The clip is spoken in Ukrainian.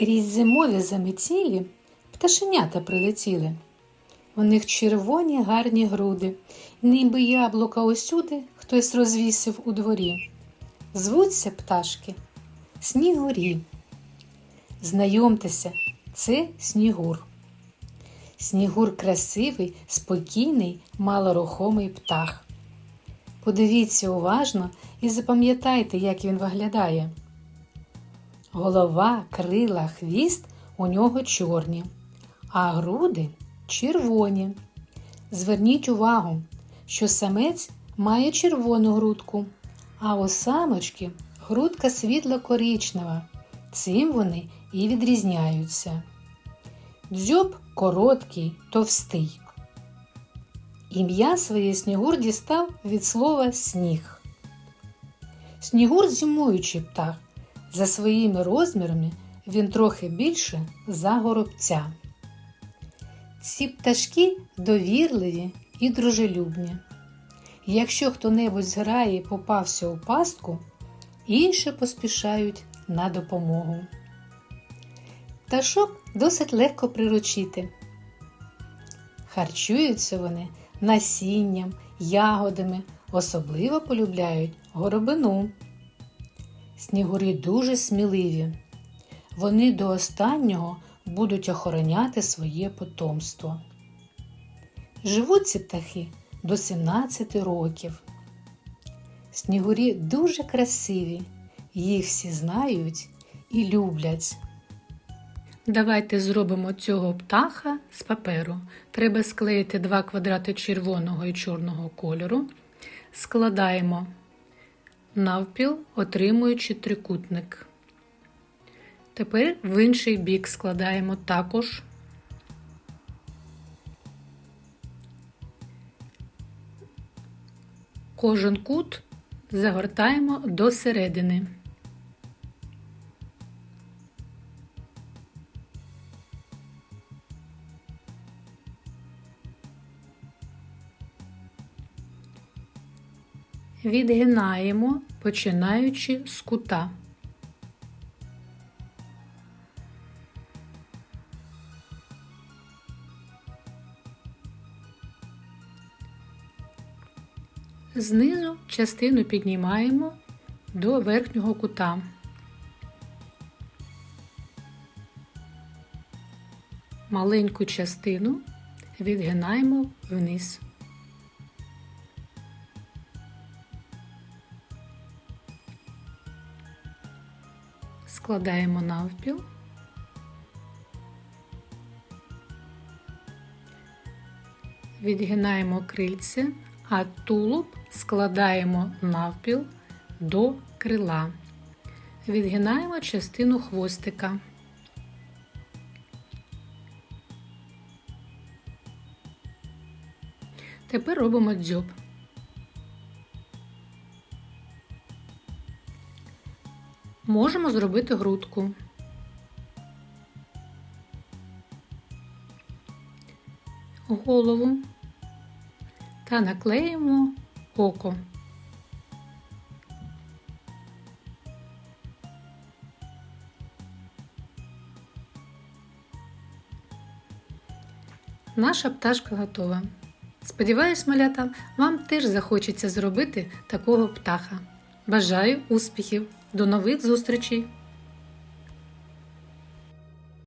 Крізь зимові заметілі пташенята прилетіли. У них червоні гарні груди, ніби яблука усюди хтось розвісив у дворі. Звуться пташки Снігурі. Знайомтеся, це Снігур. Снігур красивий, спокійний, малорухомий птах. Подивіться уважно і запам'ятайте, як він виглядає. Голова, крила, хвіст у нього чорні, а груди червоні. Зверніть увагу, що самець має червону грудку, а у самочки грудка світло-коричнева. Цим вони і відрізняються. Дзьоб короткий, товстий. Ім'я своє Снігур дістав від слова сніг. Снігур зимуючий птах. За своїми розмірами він трохи більше за горобця. Ці пташки довірливі і дружелюбні. Якщо хто-небудь з граї попався у пастку, інші поспішають на допомогу. Пташок досить легко приручити. Харчуються вони насінням, ягодами, особливо полюбляють горобину. Снігури дуже сміливі. Вони до останнього будуть охороняти своє потомство. Живуть ці птахи до 17 років. Снігурі дуже красиві, їх всі знають і люблять. Давайте зробимо цього птаха з паперу. Треба склеїти два квадрати червоного і чорного кольору. Складаємо навпіл, отримуючи трикутник. Тепер в інший бік складаємо також. Кожен кут загортаємо до середини. Відгинаємо, починаючи з кута. Знизу частину піднімаємо до верхнього кута. Маленьку частину відгинаємо вниз. Складаємо навпіл. Відгинаємо крильце, а тулуб складаємо навпіл до крила. Відгинаємо частину хвостика. Тепер робимо дзьоб. Можемо зробити грудку. Голову та наклеїмо око. Наша пташка готова. Сподіваюсь, малята, вам теж захочеться зробити такого птаха. Бажаю успіхів! До нових зустрічей!